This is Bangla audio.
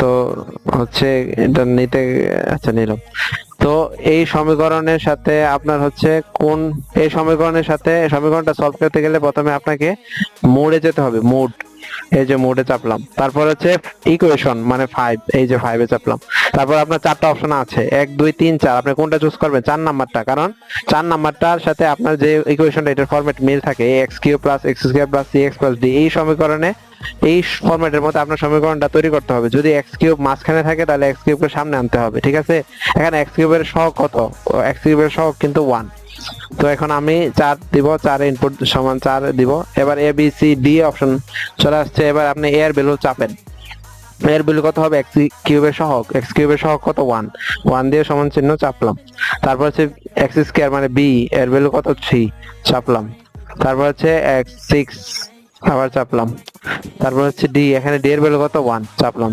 তো হচ্ছে এটা নিতে আচ্ছা নিলাম। তো এই সমীকরণের সাথে আপনার হচ্ছে কোন, এই সমীকরণের সাথে সমীকরণটা সলভ করতে গেলে প্রথমে আপনাকে মোডে যেতে হবে মোড এই যে মোডে চাপলাম। তারপর হচ্ছে ইকুয়েশন মানে ফাইভ এই যে ফাইভে চাপলাম। তারপর আপনার চারটা অপশন আছে, এক, দুই, তিন, চার। আপনি কোনটা চুজ করবেন? চার নাম্বারটা, কারণ চার নাম্বারটার সাথে আপনার যে ইকুয়েশনটা এটার ফরম্যাট মিল থাকে x cube plus x square plus c x plus d এই সমীকরণে এই ফরম্যাটের মধ্যে আপনার সমীকরণটা তৈরি করতে হবে। যদি এক্স কিউব মাঝখানে থাকে, তাহলে এক্স কিউবকে সামনে আনতে হবে, ঠিক আছে? এখানে এক্স কিউবের সহগ কত? এক্স কিউবের সহগ কিন্তু ওয়ান তো এখন আমি চার দিব, চার ইনপুট সমান চার দিব। এবার A B C D option চলে আসছে। এবার আপনি এ এর ভ্যালু চাপেন। এর ভ্যালু কত হবে? এক্স কিউবের সহগ। এক্স কিউবের সহগ কত? ওয়ান ওয়ান দিয়ে সমান চিহ্ন চাপলাম। তারপর হচ্ছে এক্স স্কোয়ার মানে বি এর ভ্যালু কত? থ্রি চাপলাম। তারপর হচ্ছে এক্স সিক্স আবার চাপলাম। তারপর হচ্ছে ডি এখানে ডি এর ভ্যালু কত? ওয়ান চাপলাম